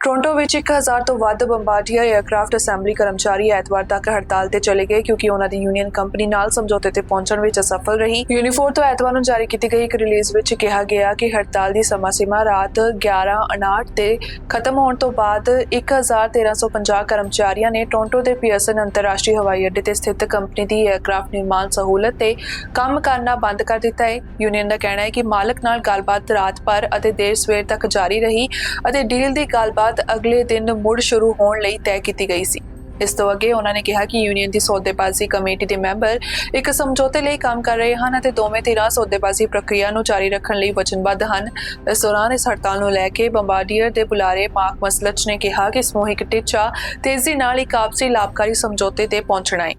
Toronto ਵਿੱਚ 1000 ਤੋਂ ਵੱਧ ਬੰਬਾਰਡੀਅਰ 에ਅਰਕ੍ਰਾਫਟ ਅਸੈਂਬਲੀ ਕਰਮਚਾਰੀ ਐਤਵਾਰ ਤੱਕ ਹੜਤਾਲ ਤੇ ਚਲੇ ਗਏ ਕਿਉਂਕਿ ਉਹਨਾਂ ਦੀ ਯੂਨੀਅਨ ਕੰਪਨੀ ਨਾਲ ਸਮਝੌਤੇ ਤੇ ਪਹੁੰਚਣ ਵਿੱਚ ਅਸਫਲ ਰਹੀ। ਯੂਨੀਫੋਰ ਤੋਂ ਐਤਵਾਰ ਨੂੰ ਜਾਰੀ ਕੀਤੀ ਗਈ ਇੱਕ ਰਿਲੀਜ਼ ਵਿੱਚ ਕਿਹਾ ਗਿਆ ਕਿ ਹੜਤਾਲ ਦੀ ਸਮਾਂ ਸੀਮਾ ਰਾਤ 11:59 ਤੇ ਖਤਮ ਹੋਣ ਤੋਂ ਬਾਅਦ 1150 ਕਰਮਚਾਰੀਆਂ ਨੇ ਟੋਰਾਂਟੋ ਦੇ ਪੀਅਰਸਨ ਅੰਤਰਰਾਸ਼ਟਰੀ ਹਵਾਈ ਅੱਡੇ ਤੇ ਸਥਿਤ ਕੰਪਨੀ ਦੀ 에ਅਰਕ੍ਰਾਫਟ ਨਿਰਮਾਣ ਸਹੂਲਤ ਤੇ ਕੰਮ ਕਰਨਾ ਬੰਦ ਕਰ ਦਿੱਤਾ ਹੈ। ਯੂਨੀਅਨ ਦਾ ਕਹਿਣਾ ਹੈ ਕਿ ਮਾਲਕ ਨਾਲ ਗੱਲਬਾਤ ਰਾਤ ਭਰ ਅਤੇ ਦੇਰ ਸਵੇਰ ਤੱਕ ਜਾਰੀ ਰਹੀ ਅਤੇ ਡੀਲ ਦੀ ਗੱਲਬਾਤ ਗੱਲਬਾਤ ਅਗਲੇ ਦਿਨ ਮੁੜ ਸ਼ੁਰੂ ਹੋਣ ਲਈ ਤੈਅ ਕੀਤੀ ਗਈ ਸੀ। ਇਸ ਤੋਂ ਅੱਗੇ ਉਹਨਾਂ ਨੇ ਕਿਹਾ ਕਿ ਯੂਨੀਅਨ ਦੀ ਸੌਦੇਬਾਜ਼ੀ ਕਮੇਟੀ ਦੇ ਮੈਂਬਰ ਇੱਕ ਸਮਝੌਤੇ ਲਈ ਕੰਮ ਕਰ ਰਹੇ ਹਨ ਅਤੇ ਦੋਵੇਂ ਧਿਰਾਂ ਸੌਦੇਬਾਜ਼ੀ ਪ੍ਰਕਿਰਿਆ ਨੂੰ ਜਾਰੀ ਰੱਖਣ ਲਈ ਵਚਨਬੱਧ ਹਨ। ਇਸ ਦੌਰਾਨ ਇਸ ਹੜਤਾਲ ਨੂੰ ਲੈ ਕੇ ਬੰਬਾਰਡੀਅਰ ਦੇ ਬੁਲਾਰੇ ਮਾਰਕ ਮਸਲਚ ਨੇ ਕਿਹਾ ਕਿ ਸਮੂਹਿਕ ਟੀਚਾ ਤੇਜ਼ੀ ਨਾਲ ਇੱਕ ਆਪਸੀ ਲਾਭਕਾਰੀ ਸਮਝੌਤੇ ਤੇ ਪਹੁੰਚਣਾ ਹੈ।